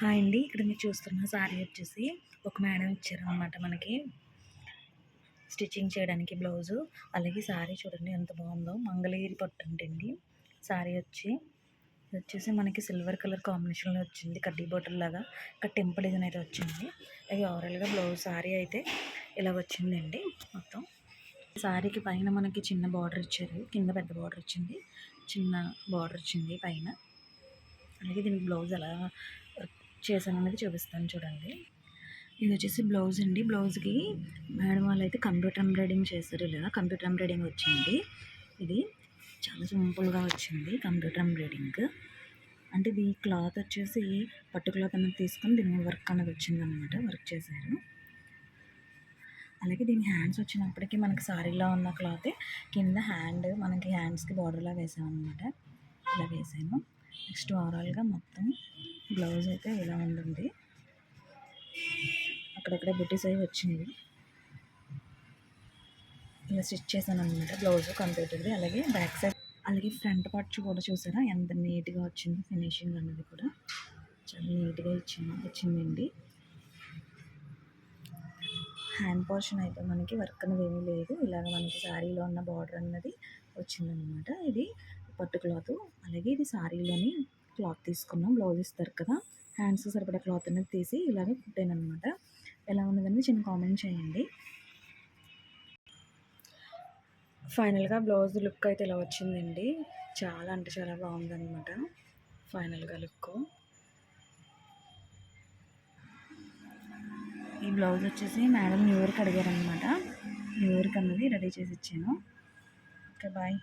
Hi అండి. ఇక్కడ మీరు చూస్తున్న శారీ వచ్చేసి ఒక మేడం ఇచ్చారనమాట మనకి. స్టిచ్చింగ్ చేయడానికి బ్లౌజు అలాగే శారీ చూడండి ఎంత బాగుందో. మంగళగిరి పట్టు అంటండి. శారీ వచ్చి ఇది వచ్చేసి మనకి సిల్వర్ కలర్ కాంబినేషన్లో వచ్చింది కడ్డీ బోటల్ లాగా. ఇక్కడ టెంపుల్ డిజైన్ అయితే వచ్చింది. అది ఓవరాల్గా బ్లౌజ్ శారీ అయితే ఇలా వచ్చిందండి మొత్తం. శారీకి పైన మనకి చిన్న బార్డర్ ఇచ్చారు. కింద పెద్ద బార్డర్ వచ్చింది చిన్న బార్డర్ వచ్చింది పైన. అలాగే దీనికి బ్లౌజ్ ఎలా చేశాను అనేది చూపిస్తాను చూడండి. ఇది వచ్చేసి బ్లౌజ్ అండి. బ్లౌజ్కి మేడం వాళ్ళు అయితే కంప్యూటర్ ఎంబ్రాయిడింగ్ చేస్తారు లేదా? కంప్యూటర్ ఎంబ్రాయిడింగ్ వచ్చింది. ఇది చాలా సింపుల్గా వచ్చింది కంప్యూటర్ ఎంబ్రాయిడింగ్. అంటే ఇది క్లాత్ వచ్చేసి పట్టు క్లాత్ అనేది తీసుకొని దీని మీద వర్క్ అనేది వచ్చింది అనమాట వర్క్ చేశారు. అలాగే దీని హ్యాండ్స్ వచ్చినప్పటికీ మనకి సారీలో ఉన్న క్లాత్ కింద హ్యాండ్ మనకి హ్యాండ్స్కి బార్డర్లా వేసామన్నమాట. ఇలా వేసాను. నెక్స్ట్ ఓవరాల్గా మొత్తం బ్లౌజ్ అయితే ఇలా ఉండండి అక్కడక్కడ బుటీస్ అవి వచ్చింది. ఇలా స్టిచ్ చేశాను అనమాట బ్లౌజ్ కంప్యూటర్ది అలాగే బ్యాక్ సైడ్ అలాగే ఫ్రంట్ పార్ట్ కూడా చూసారా? ఎంత నీట్గా వచ్చింది ఫినిషింగ్ అనేది కూడా. చాలా నీట్గా ఇచ్చింది వచ్చిందండి హ్యాండ్ పోర్షన్ అయితే మనకి వర్క్ అనేది ఏమీ లేదు. ఇలాగ మనకి శారీలో ఉన్న బార్డర్ అన్నది వచ్చిందనమాట ఇది పట్టు క్లాత్. అలాగే ఇది శారీలోని క్లాత్ తీసుకున్నాం. బ్లౌజ్ ఇస్తారు కదా. హ్యాండ్స్ సరిపడా క్లాత్ అనేది తీసి ఇలాగే కుట్టాను అనమాట ఎలా ఉన్నదండి చిన్న కామెంట్ చేయండి. ఫైనల్గా బ్లౌజ్ లుక్ అయితే ఇలా వచ్చిందండి. చాలా అంటే చాలా బాగుందన్నమాట. ఫైనల్గా లుక్. ఈ బ్లౌజ్ వచ్చేసి మేడం న్యూ ఇయర్కి అడిగారనమాట న్యూ ఇయర్కి అన్నది రెడీ చేసి ఇచ్చాను. Okay bye.